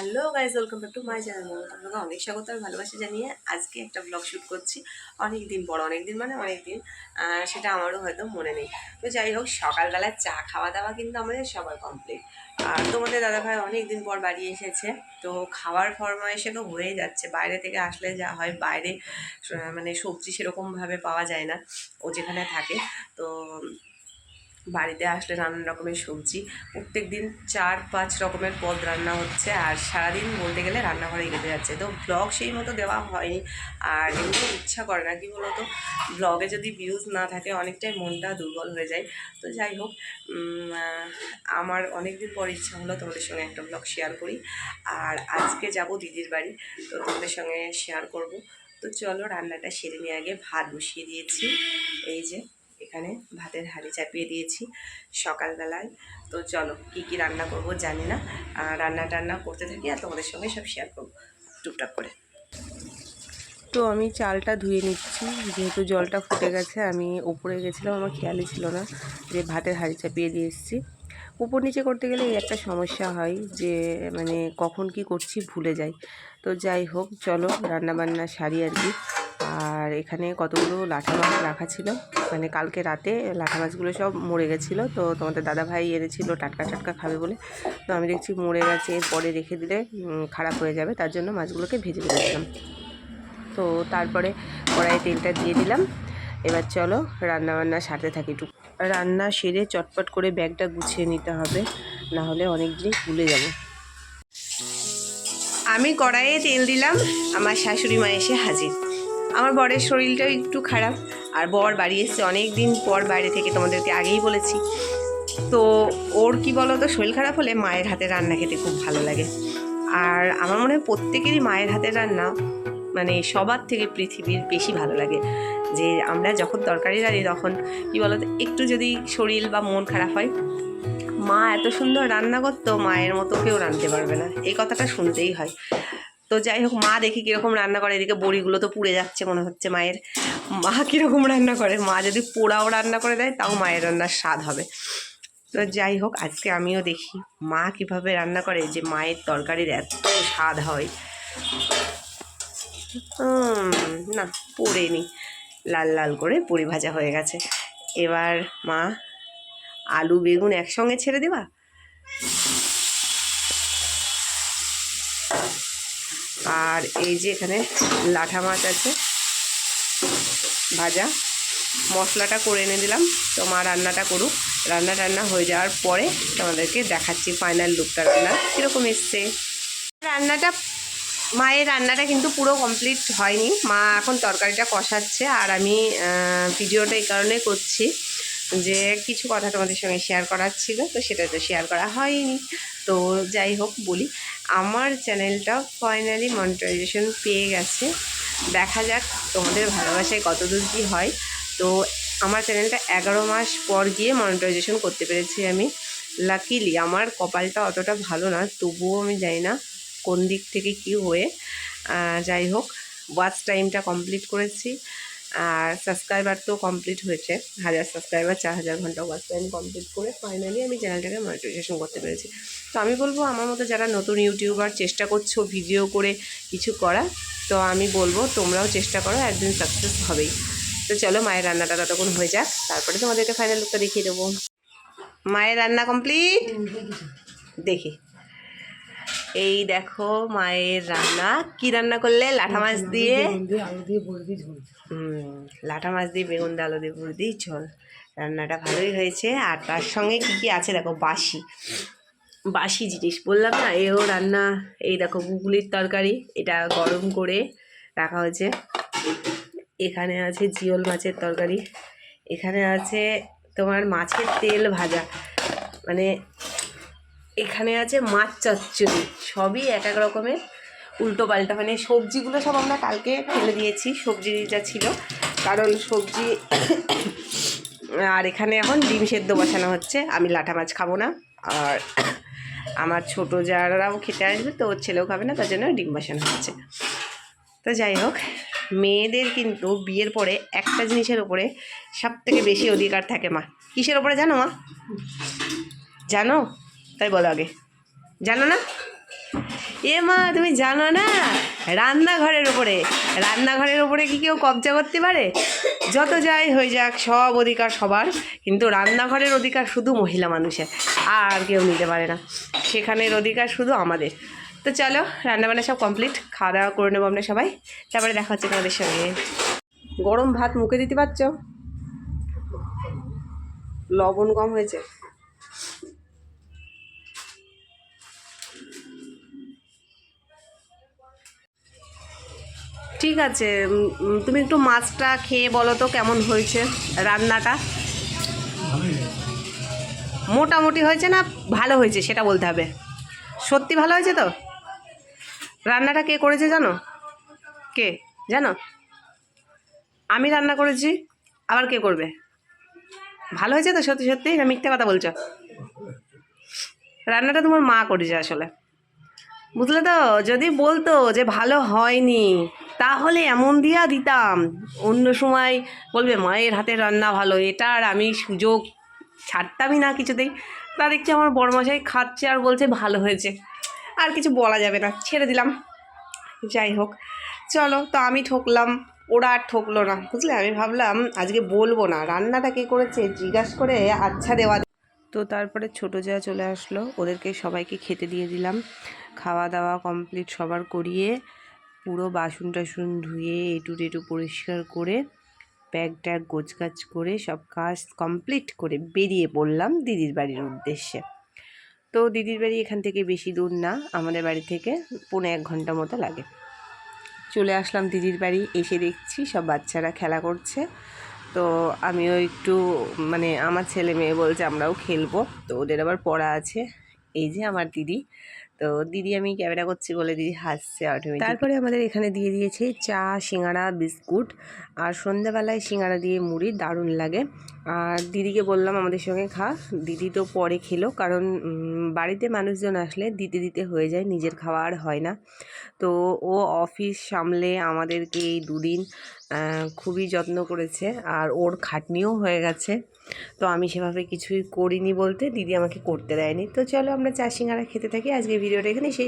Hello guys welcome back to my channel. আপনাকে অনেক স্বাগত আর ভালোবাসা জানিয়ে আজকে একটা ব্লগ শ্যুট করছি। অনেক দিন পর অনেক দিন মানে অনেক দিন সেটা আমারও হয়তো মনে নেই। তো যাই হোক, সকালবেলা চা খাওয়া দাওয়া কিন্তু আমাদের সবার কমপ্লিট আর তোমাদের দাদাভাই অনেক দিন পর বাড়ি এসেছে, তো খাওয়ার ফরমাইশে তো হয়ে যাচ্ছে। বাইরে থেকে আসলে যা হয়, বাইরে মানে সবজি সেরকমভাবে পাওয়া যায় না, ও যেখানে থাকে। তো বাড়িতে আসলে নানান রকমের সবজি। প্রত্যেক দিন চার, পাঁচ রকমের পদ রান্না হচ্ছে আর সারাদিন বলতে গেলে রান্নাঘরেই কেটে যাচ্ছে। তো ব্লগ সেই মতো দেওয়া হয়নি আর এমনি ইচ্ছা করে না, কি বলতো? ব্লগে যদি ভিউজ না থাকে অনেকটাই মনটা দুর্বল হয়ে যায়। তো যাই হোক আমার অনেক দিন পর ইচ্ছা হলো তোমাদের সঙ্গে একটা ব্লগ শেয়ার করি। আর আজকে যাব দিদির বাড়ি, তো তোমাদের সঙ্গে শেয়ার করব। তো চলো রান্নাটা সেরে নিয়ে আগে ভাত বসিয়ে দিয়েছি। এই যে এখানে ভাতের হাঁড়ি চাপিয়ে দিয়েছি সকালবেলায়। তো চলো, কি কি রান্না করব জানি না। রান্না টান্না করতে থাকি আর তোমাদের সঙ্গে সব শেয়ার করব টুকটাক করে। তো আমি চালটা ধুয়ে নিচ্ছি। যেহেতু জলটা ফুটে গেছে, আমি উপরে গেছিলাম, আমার খেয়ালই ছিল না যে ভাতের হাঁড়ি চাপিয়ে দিয়ে এসেছি। উপর নিচে করতে গেলে এই একটা সমস্যা হয় যে মানে কখন কি করছি ভুলে যাই। তো যাই হোক, চলো রান্না বান্না সারি আর কি। আর এখানে কতগুলো লাঠা মাছ রাখা ছিল। মানে কালকে রাতে লাঠা মাছগুলো সব মরে গেছিল। তো তোমাদের দাদা ভাই এনেছিল, টাটকা টাটকা খাবে বলে। তো আমি দেখছি মরে গেছে এরপরে রেখে দিলে খারাপ হয়ে যাবে। তার জন্য মাছগুলোকে ভেজে ফেলেছিলাম তো তারপরে কড়াইয়ে তেলটা দিয়ে দিলাম। এবার চলো রান্না বান্না সারতে থাকি একটু। রান্না সেরে চটপট করে ব্যাগটা গুছিয়ে নিতে হবে। না হলে অনেক জিনিস ভুলে যাব। আমি কড়াইয়ে তেল দিলাম। আমার শাশুড়ি মা এসে হাজির। আমার বরের শরীরটা একটু খারাপ। আর বর বাড়ি এসছে অনেক দিন পর বাইরে থেকে তোমাদেরকে আগেই বলেছি। তো ওর কি বলো তো শরীর খারাপ হলে মায়ের হাতে রান্না খেতে খুব ভালো লাগে। আর আমার মনে হয় প্রত্যেকেরই মায়ের হাতের রান্না মানে সবার থেকে পৃথিবীর বেশি ভালো লাগে। যে আমরা যখন তরকারি রাঁধি তখন কী বলতো, একটু যদি শরীর বা মন খারাপ হয়, মা এত সুন্দর রান্না করতো, মায়ের মতো কেউ রাঁধতে পারবে না। এই কথাটা শুনতেই হয়। তো যাই হোক মা দেখি কীরকম রান্না করে। এদিকে বড়িগুলো তো পুড়ে যাচ্ছে মনে হচ্ছে মায়ের। মা কীরকম রান্না করে? মা যদি পোড়াও রান্না করে দেয়, তাও মায়ের রান্নার স্বাদ হবে। তো যাই হোক আজকে আমিও দেখি মা কীভাবে রান্না করে যে মায়ের তরকারির এত স্বাদ হয়। না পড়েনি লাল লাল করে পুরি ভাজা হয়ে গেছে। এবার মা আলু, বেগুন একসঙ্গে ছেড়ে দেবা? আর এই যে এখানে লাঠা মাছ আছে, ভাজা। মশলাটা করে এনে দিলাম, তো মা রান্নাটা করুক। রান্না টান্না হয়ে যাওয়ার পরে তোমাদেরকে দেখাচ্ছি ফাইনাল লুকটা রান্না কীরকম এসছে। রান্নাটা, মায়ের রান্নাটা কিন্তু পুরো কমপ্লিট হয়নি। মা এখন তরকারিটা কষাচ্ছে, আর আমি ভিডিওটা এই কারণে করছি যে কিছু কথা তোমাদের সঙ্গে শেয়ার করার ছিল, তো সেটা তো শেয়ার করা হয়নি। তো যাই হোক, বলি। আমার চ্যানেলটা ফাইনালি মনিটাইজেশন পেয়ে গেছে। দেখা যাক তোমাদের ভালোবাসায় কত দূর কী হয়। তো আমার চ্যানেলটা এগারো মাস পর গিয়ে মনিটাইজেশন করতে পেরেছি আমি। লাকিলি আমার কপালটা অতটা ভালো না, তবুও আমি জানি না কোন দিক থেকে কি হয়ে যাই হোক ওয়াচ টাইমটা কমপ্লিট করেছি। আর সাবস্ক্রাইবার তো কমপ্লিট হয়েছে। হাজার সাবস্ক্রাইবার চার হাজার ঘণ্টা ওয়াচ টাইম কমপ্লিট করে ফাইনালি আমি চ্যানেলটাকে মনিটাইজেশন করতে পেরেছি। তো আমি বলব, আমার মতো যারা নতুন ইউটিউবার চেষ্টা করছ ভিডিও করে কিছু করা তো আমি বলব, তোমরাও চেষ্টা করো, একদিন সাকসেস হবেই। তো চলো, মায়ের রান্নাটা ততক্ষণ হয়ে যাক, তারপরে তোমাদেরকে ফাইনাল লুকটা দেখিয়ে দেবো। মায়ের রান্না কমপ্লিট দেখি। এই দেখো মায়ের রান্না। কি রান্না করলে? লাঠা মাছ দিয়ে? লাঠা মাছ দিয়ে বেগুন দিয়ে আলু দিয়ে পুরো দিয়ে ঝোল। রান্নাটা ভালোই হয়েছে। আর তার সঙ্গে কি কি আছে দেখো? বাসি। বাসি জিনিস। বললাম না এও রান্না। এই দেখো গুগলির তরকারি। এটা গরম করে রাখা হয়েছে। এখানে আছে জিওল মাছের তরকারি। এখানে আছে তোমার মাছের তেল ভাজা। মানে এখানে আছে মাছ চচ্চড়ি, সবই এক এক রকমের। উল্টো পাল্টা মানে সবজিগুলো সব আমরা কালকে ফেলে দিয়েছি, সবজি যা ছিল। কারণ সবজি, আর এখানে এখন ডিম সেদ্ধ বসানো হচ্ছে। আমি লাঠা মাছ খাব না। আর আমার ছোটো যারাও খেতে আসবে, তো ওর ছেলেও খাবে না, তার জন্য ডিম বসানো হচ্ছে। তো যাই হোক, মেয়েদের কিন্তু বিয়ের পরে একটা জিনিসের ওপরে সব থেকে বেশি অধিকার থাকে মা। কিসের ওপরে জানো মা? জানো? তাই বলো আগে। জানো না? এ মা, তুমি জানো না? রান্নাঘরের ওপরে রান্নাঘরের ওপরে কি কেউ কবজা করতে পারে? যত যাই হয়ে যাক, সব অধিকার সবার। কিন্তু রান্নাঘরের অধিকার শুধু মহিলা মানুষের, আর কেউ নিতে পারে না। সেখানের অধিকার শুধু আমাদের। তো চলো, রান্নাবান্না সব কমপ্লিট খাওয়া দাওয়া করে নেব আমরা সবাই। তারপরে দেখা হচ্ছে তোমাদের সঙ্গে। গরম ভাত মুখে দিতে পারছ? লবণ কম হয়েছে। ঠিক আছে তুমি একটু মাছটা খেয়ে বলো তো কেমন হয়েছে রান্নাটা? মোটামুটি হয়েছে না ভালো হয়েছে সেটা বলতে হবে? সত্যি ভালো হয়েছে তো? রান্নাটা কে করেছে জানো? কে? জানো? আমি রান্না করেছি আবার কে করবে? ভালো হয়েছে তো সত্যি সত্যি না মিথ্যে কথা বলছো? রান্নাটা তোমার মা করেছে আসলে। বুঝলে তো? যদি বলতো যে ভালো হয়নি, তাহলে এমন দিয়া দিতাম। অন্য সময় বলবে, মায়ের হাতের রান্না ভালো, এটা আর আমি সুযোগ ছাড়তামই না কিছুতেই। তা দেখছি আমার বড়মশাই খাচ্ছে আর বলছে, ভালো হয়েছে। আর কিছু বলা যাবে না, ছেড়ে দিলাম। যাই হোক, চলো, তো আমি ঠকলাম, ওরা আর ঠকলো না। বুঝলে? আমি ভাবলাম, আজকে বলব না। রান্নাটা কে করেছে জিজ্ঞাসা করে আচ্ছা দেওয়া তো তারপরে ছোটো যা চলে আসলো, ওদেরকে সবাইকে খেতে দিয়ে দিলাম। খাওয়া দাওয়া কমপ্লিট সবার করিয়ে পুরো বাসন টাসন ধুয়ে এটু টেটু পরিষ্কার করে ব্যাগ ট্যাগ গোছগাছ করে, সব কাজ কমপ্লিট করে বেরিয়ে পড়লাম দিদির বাড়ির উদ্দেশ্যে। তো দিদির বাড়ি এখান থেকে বেশি দূর না, আমাদের বাড়ি থেকে পৌনে এক ঘণ্টা মতো লাগে। চলে আসলাম দিদির বাড়ি, এসে দেখছি সব বাচ্চারা খেলা করছে। তো আমিও একটু মানে আমার ছেলে মেয়ে বলছে আমরাও খেলব, তো ওদের আবার পড়া আছে। এই যে আমার দিদি তো দিদি আমি ক্যামেরা করছি বলে দিদি হাসছে অটোমেটিক তারপরে আমাদের এখানে দিয়ে দিয়েছে চা সিঙ্গাড়া বিস্কুট। আর সন্ধ্যাবেলায় সিঙ্গাড়া দিয়ে মুড়ি দারুণ লাগে। আর দিদিকে বললাম আমাদের সঙ্গে খা। দিদি তো পরে খেলো, কারণ বাড়িতে মানুষজন আসলে দিতে দিতে হয়ে যায়, নিজের খাওয়া আর হয় না। তো ও অফিস সামলে আমাদেরকে এই দুদিন খুবই যত্ন করেছে, আর ওর খাটনিও হয়ে গেছে। তো আমি সেভাবে কিছুই করিনি বলতে দিদি আমাকে করতে দেয়নি। তো চলো আমরা চা সিঙ্গারা খেতে থাকি আজকে ভিডিওটা এখানে শেষ।